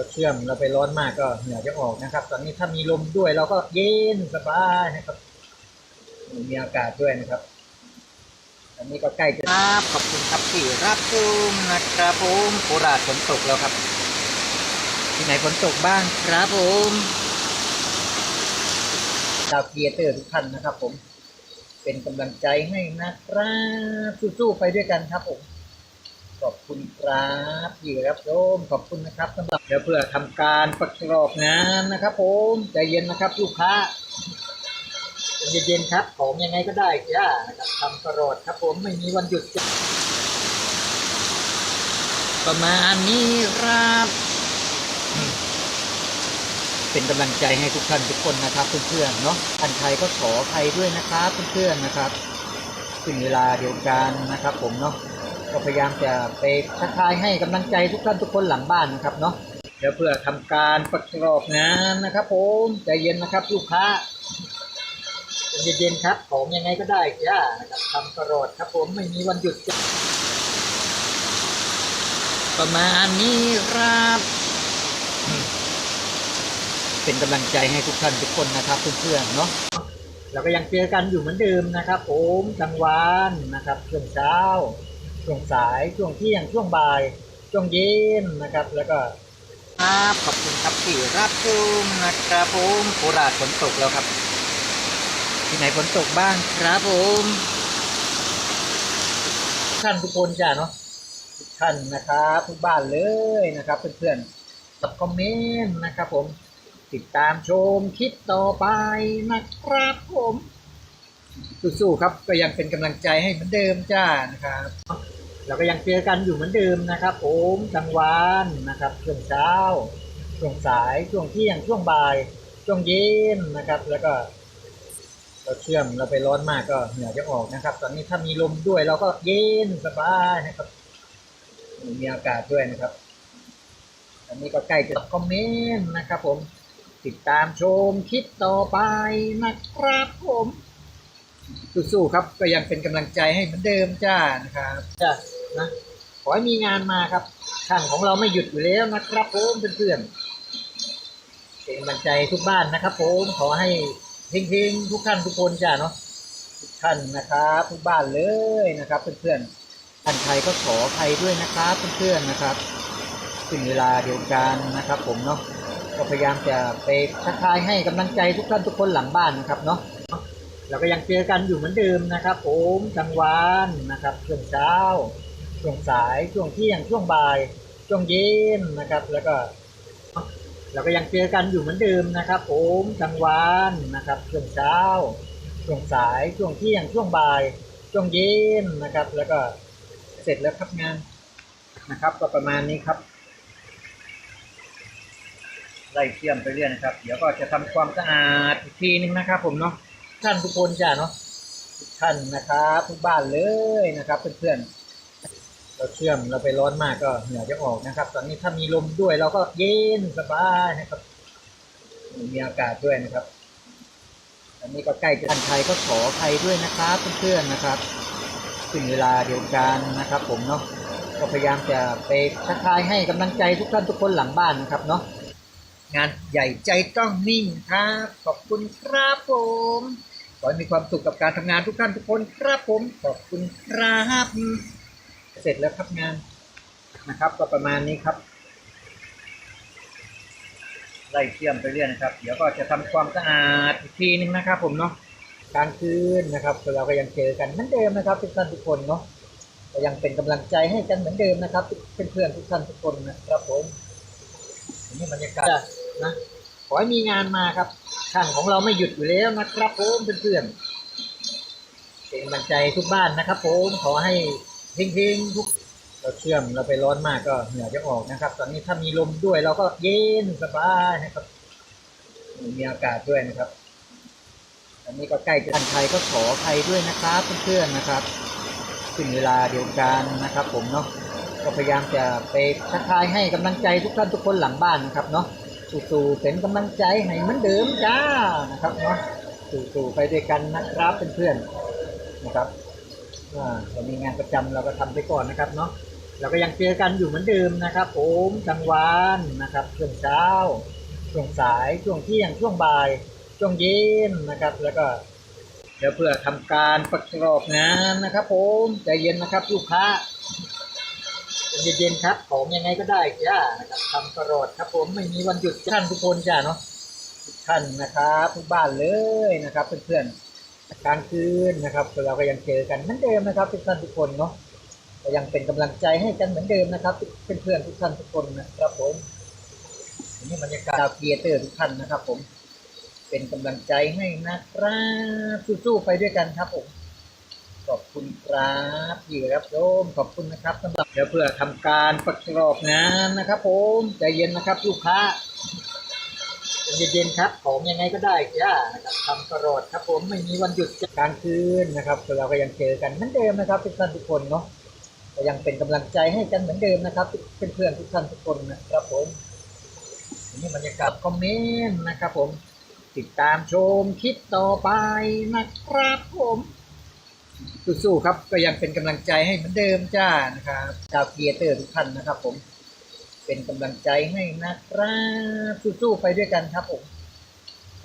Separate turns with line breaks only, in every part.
เราเชื่อมเราไปร้อนมากก็เหงื่อจะออกนะครับ ตอนนี้ถ้ามีลมด้วยเราก็เย็นสบายนะครับ มีอากาศด้วยนะครับอันนี้ก็ใกล้จะครับขอบคุณครับที่รับชมนะครับผมโคราชฝนตกแล้วครับ ที่ไหนฝนตกบ้างครับผมดาวเกียร์เตอร์ทุกท่านนะครับ ผม เป็นกำลังใจให้นะครับสู้ๆไปด้วยกันครับผม ขอบคุณครับพี่ครับโยมขอบคุณนะครับสำหรับเดี๋ยวเพื่อทำการประกอบงานนะครับ ผมใจเย็นนะครับลูกค้าใจเย็นๆครับของยังไงก็ได้จ้านะครับทำตลอดครับ ผมไม่มีวันหยุดประมาณนี้ครับเป็นกำลังใจให้ทุกท่านทุกคนนะครับเพื่อนๆเนาะท่านใครก็ขอใครด้วยนะครับเพื่อนๆนะครับถึงเวลาเดียวกันนะครับ ผมเนาะ ก็พยายามจะไปทักทายให้กำลังใจทุกท่านทุกคนหลังบ้านนะครับเนาะเดี๋ยวเพื่อทำการประกอบงานนะครับผมใจเย็นนะครับลูกค้าใจเย็นๆครับของยังไงก็ได้จ้านะครับทำตลอดครับผมไม่มีวันหยุดประมาณนี้ครับเป็นกำลังใจให้ทุกท่านทุกคนนะครับเพื่อนๆเนาะเราก็ยังเจอกันอยู่เหมือนเดิมนะครับ ผมกลางวันนะครับช่วงเช้า ช่วงสายช่วงเที่ยงช่วงบ่าย ช่วงเย็นนะครับ แล้วก็ครับขอบคุณครับที่รับชมนะครับผมโคราชฝนตกแล้วครับ ที่ไหนฝนตกบ้างครับผมท่านทุกคนจ้ะเนาะทุกท่านนะครับทุกบ้านเลยนะครับ เพื่อนๆตอบคอมเมนต์นะครับ ผมติดตามชมคลิปต่อไปนะครับผมสู้ๆครับก็ยังเป็นกำลังใจให้เหมือนเดิมจ้านะครับ เราก็ยังเจอกันอยู่เหมือนเดิมนะครับผมกลางวันนะครับช่วงเช้าช่วงสายช่วงเที่ยงช่วงบ่ายช่วงเย็นนะครับ แล้วก็ เราเชื่อมเราไปร้อนมากก็เหงื่อจะออกนะครับ ตอนนี้ถ้ามีลมด้วยเราก็เย็นสบายนะครับ มีอากาศด้วยนะครับอันนี้ก็ใกล้จะคอมเมนต์นะครับ ผมติดตามชมคลิปต่อไปนะครับผมสู้ๆครับก็ยังเป็นกำลังใจให้เหมือนเดิมจ้านะครับจ้า นะขอให้มีงานมาครับช่างของเราไม่หยุดอยู่แล้วนะครับผมเพื่อนๆเป็นกำลังใจทุกบ้านนะครับผมขอให้เฮงๆทุกท่านทุกคนจ้าเนาะทุกท่านนะครับทุกบ้านเลยนะครับเพื่อนๆท่านใครก็ขอใครด้วยนะครับเพื่อนๆนะครับถึงเวลาเดียวกันนะครับ ผมเนาะก็พยายามจะไปทักทายให้กำลังใจทุกท่านทุกคนหลังบ้านนะครับเนาะเราก็ยังเจอกันอยู่เหมือนเดิมนะครับ ผมกลางวันนะครับช่วงเช้า ช่วงสายช่วงเที่ยงช่วงบ่ายช่วงเย็นนะครับ แล้วก็เราก็ยังเจอกันอยู่เหมือนเดิมนะครับผมกลางวันนะครับ ช่วงเช้า ช่วงสายช่วงเที่ยงช่วงบ่ายช่วงเย็นนะครับ แล้วก็เสร็จแล้วครับงานนะครับ ก็ประมาณนี้ครับไล่เชื่อมไปเรื่อยนะครับ เดี๋ยวก็จะทำความสะอาดอีกทีนึงนะครับ ผมเนาะท่านทุกคนจ้ะเนาะท่านนะครับทุกบ้านเลยนะครับเพื่อนๆ เราเชื่อมเราไปร้อนมากก็เหงื่อจะออกนะครับ ตอนนี้ถ้ามีลมด้วยเราก็เย็นสบายนะครับ มีอากาศด้วยนะครับ อันนี้ก็ใกล้จะท่านใครก็ขอใครด้วยนะครับเพื่อนๆนะครับถึงเวลาเดียวกันนะครับ ผมเนาะก็พยายามจะไปทักทายให้กำลังใจทุกท่านทุกคนหลังบ้านนะครับเนาะงานใหญ่ใจต้องนิ่งครับ ขอบคุณครับผมขอให้มีความสุขกับการทำงานทุกท่านทุกคนครับผมขอบคุณครับ เสร็จแล้วครับงานนะครับ ก็ประมาณนี้ครับ ไล่เชื่อมไปเรื่อยนะครับ เดี๋ยวก็จะทำความสะอาดอีกทีนึงนะครับ ผมเนาะกลางคืนนะครับเราก็ยังเจอกันเหมือนเดิมนะครับทุกท่านทุกคนเนาะก็ยังเป็นกำลังใจให้กันเหมือนเดิมนะครับเพื่อนๆทุกท่านทุกคนนะครับผมนี่บรรยากาศนะขอให้มีงานมาครับช่างของเราไม่หยุดอยู่แล้วนะครับผมเพื่อนๆเป็นกำลังใจทุกบ้านนะครับ ผมขอให้ เฮงๆทุกเราเชื่อมเราไปร้อนมากก็เหงื่อจะออกนะครับ ตอนนี้ถ้ามีลมด้วยเราก็เย็นสบายนะครับ มีอากาศด้วยนะครับอันนี้ก็ใกล้จะทันไทยก็ขอใครด้วยนะครับเพื่อนๆนะครับถึงเวลาเดียวกันนะครับ ผมเนาะก็พยายามจะไปทักทายให้กำลังใจทุกท่านทุกคนหลังบ้านนะครับเนาะสู่ๆเป็นกำลังใจให้เหมือนเดิมจ้านะครับเนาะสู่ๆไปด้วยกันนะครับเพื่อนๆนะครับ อ่าเรามีงานประจำเราก็ทำไปก่อนนะครับเนาะเราก็ยังเจอกันอยู่เหมือนเดิมนะครับ ผมกลางวันนะครับช่วงเช้าช่วงสายช่วงเที่ยงช่วงบ่าย ช่วงเย็นนะครับ แล้วก็เดี๋ยวเพื่อทำการประกอบงานนะครับ ผมใจเย็นนะครับลูกค้าใจเย็นๆครับของยังไงก็ได้จ้านะครับทำตลอดครับ ผมไม่มีวันหยุดท่านทุกคนจ้าเนาะทุกท่านนะครับทุกบ้านเลยนะครับเพื่อนๆ กลางคืนนะครับ เราก็ยังเจอกันเหมือนเดิมนะครับทุกท่านทุกคนเนาะยังเป็นกำลังใจให้กันเหมือนเดิมนะครับเพื่อนๆทุกท่านทุกคนนะครับผมนี่บรรยากาศดาวเทียเตอร์ทุกท่านนะครับผม เป็นกำลังใจให้นะครับสู้ๆไปด้วยกันครับผมขอบคุณครับพี่ครับโยมขอบคุณนะครับสำหรับเดี๋ยวเพื่อทำการประกอบงานนะครับ ผมใจเย็นนะครับลูกค้า เย็นๆครับ ของยังไงก็ได้จ้านะครับทำตลอดครับผมไม่มีวันหยุดกลางคืนนะครับเราก็ยังเจอกันเหมือนเดิมนะครับทุกท่านทุกคนเนาะก็ยังเป็นกำลังใจให้กันเหมือนเดิมนะครับเพื่อนๆทุกท่านทุกคนนะครับผมนี่บรรยากาศคอมเมนต์นะครับผมติดตามชมคลิปต่อไปนะครับผมสู้ๆครับก็ยังเป็นกำลังใจให้เหมือนเดิมจ้านะครับชาวเกียร์เตอร์ทุกท่านนะครับผม เป็นกำลังใจให้นะครับสู้ๆไปด้วยกันครับผม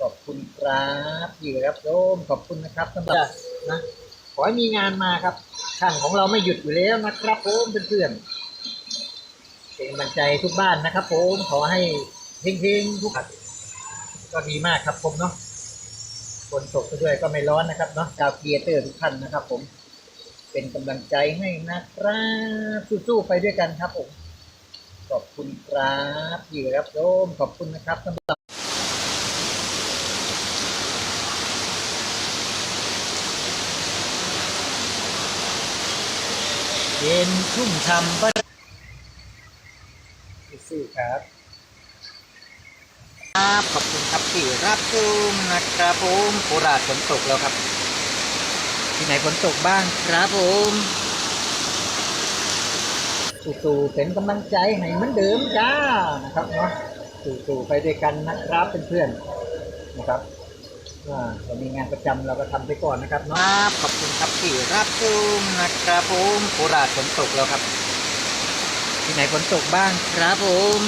ขอบคุณครับพี่ครับโยมขอบคุณนะครับสำหรับนะขอให้มีงานมาครับช่างของเราไม่หยุดอยู่แล้วนะครับผมเพื่อนๆเป็นกำลังใจทุกบ้านนะครับผมขอให้เฮงๆทุกท่านก็ดีมากครับผมเนาะฝนตกไปด้วยก็ไม่ร้อนนะครับเนาะชาวเกียร์เตอร์ทุกท่านนะครับผม เป็นกำลังใจให้นะครับสู้ๆไปด้วยกันครับผม ขอบคุณครับพี่ครับโยมขอบคุณนะครับสำหรับเย็นชุ่มช่ำบ้านสู้ครับครับขอบคุณครับที่รับชมนะครับผมโคราชฝนตกแล้วครับ ที่ไหนฝนตกบ้างครับผม สู้ๆเป็นกำลังใจให้เหมือนเดิมจ้านะครับเนาะสู้ๆไปด้วยกันนะครับเพื่อนๆนะครับว่าเรามีงานประจำเราก็ทำไปก่อนนะครับเนาะครับขอบคุณครับที่รับชมนะครับผมโคราชฝนตกแล้วครับ ที่ไหนฝนตกบ้างครับผม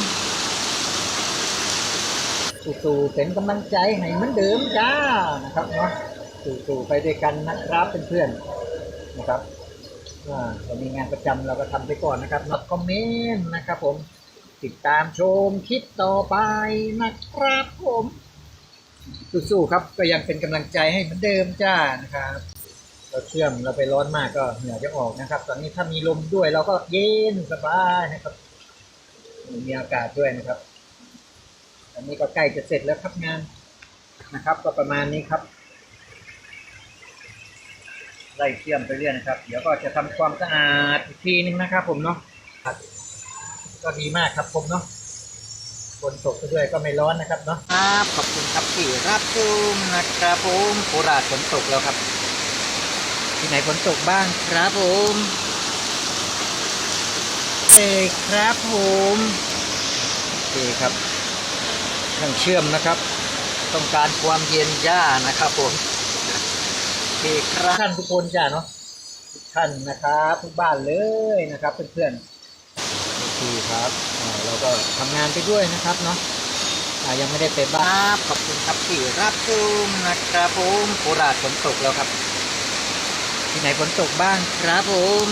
สู้ๆเป็นกำลังใจให้เหมือนเดิมจ้านะครับเนาะสู้ๆไปด้วยกันนะครับเพื่อนๆนะครับ ว่าเรามีงานประจำเราก็ทำไปก่อนนะครับนับคอมเมนต์นะครับผม ติดตามชมคลิปต่อไปนะครับผมสู้ๆครับก็ยังเป็นกำลังใจให้เหมือนเดิมจ้านะครับ เราเชื่อมเราไปร้อนมากก็เหงื่อจะออกนะครับ ตอนนี้ถ้ามีลมด้วยเราก็เย็นสบายนะครับ มีอากาศด้วยนะครับอันนี้ก็ใกล้จะเสร็จแล้วครับงานนะครับ ก็ประมาณนี้ครับ ไล่เชื่อมไปเรื่อยนะครับ เดี๋ยวก็จะทำความสะอาดอีกทีนึงนะครับ ผมเนาะก็ดีมากครับผมเนาะฝนตกไปด้วยก็ไม่ร้อนนะครับเนาะครับขอบคุณครับที่รับชมนะครับผมโคราชฝนตกแล้วครับ ที่ไหนฝนตกบ้างครับผมเอยครับผมโอเคครับช่างเชื่อมนะครับ ต้องการความเย็นย่านะครับผม เคครับท่านทุกคนจ้าเนาะทุกท่านนะครับทุกบ้านเลยนะครับเพื่อนๆโอเคครับเราก็ทำงานไปด้วยนะครับเนาะยังไม่ได้ไปบ้านขอบคุณครับที่รับชมนะครับผมโคราชฝนตกแล้วครับ ที่ไหนฝนตกบ้างครับผม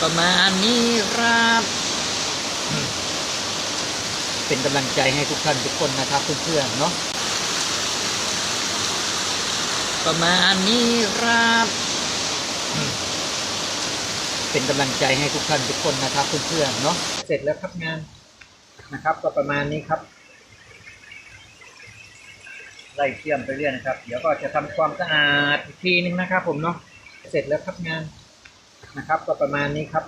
ประมาณนี้ครับ เป็นกำลังใจให้ทุกท่านทุกคนนะครับเพื่อนๆเนาะประมาณนี้ครับ เป็นกำลังใจให้ทุกท่านทุกคนนะครับเพื่อนๆเนาะเสร็จแล้วครับงานนะครับ ก็ประมาณนี้ครับไล่เชื่อมไปเรื่อยนะครับ เดี๋ยวก็จะทำความสะอาดอีกทีนึงนะครับ ผมเนาะเสร็จแล้วครับงานนะครับ ก็ประมาณนี้ครับ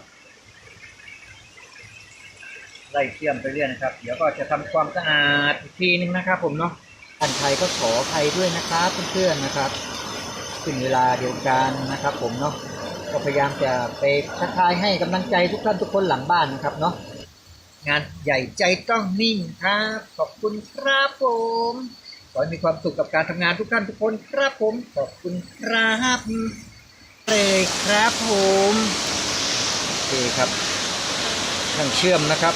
ไล่เชื่อมไปเรื่อยนะครับ เดี๋ยวก็จะทำความสะอาดอีกทีนึงนะครับผมเนาะอันไทยก็ขออภัยด้วยนะครับเพื่อนๆนะครับถึงเวลาเดียวกันนะครับ ผมเนาะก็พยายามจะไปทักทายให้กำลังใจทุกท่านทุกคนหลังบ้านนะครับเนาะงานใหญ่ใจต้องนิ่งครับ ขอบคุณครับผมขอให้มีความสุขกับการทำงานทุกท่านทุกคนครับผม ขอบคุณครับเลยครับผมโอเคครับเครื่องเชื่อมนะครับ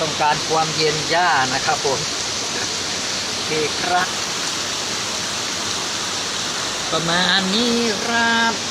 ต้องการความเย็นย่านะครับผมโอเคครับ ประมาณนี้ครับ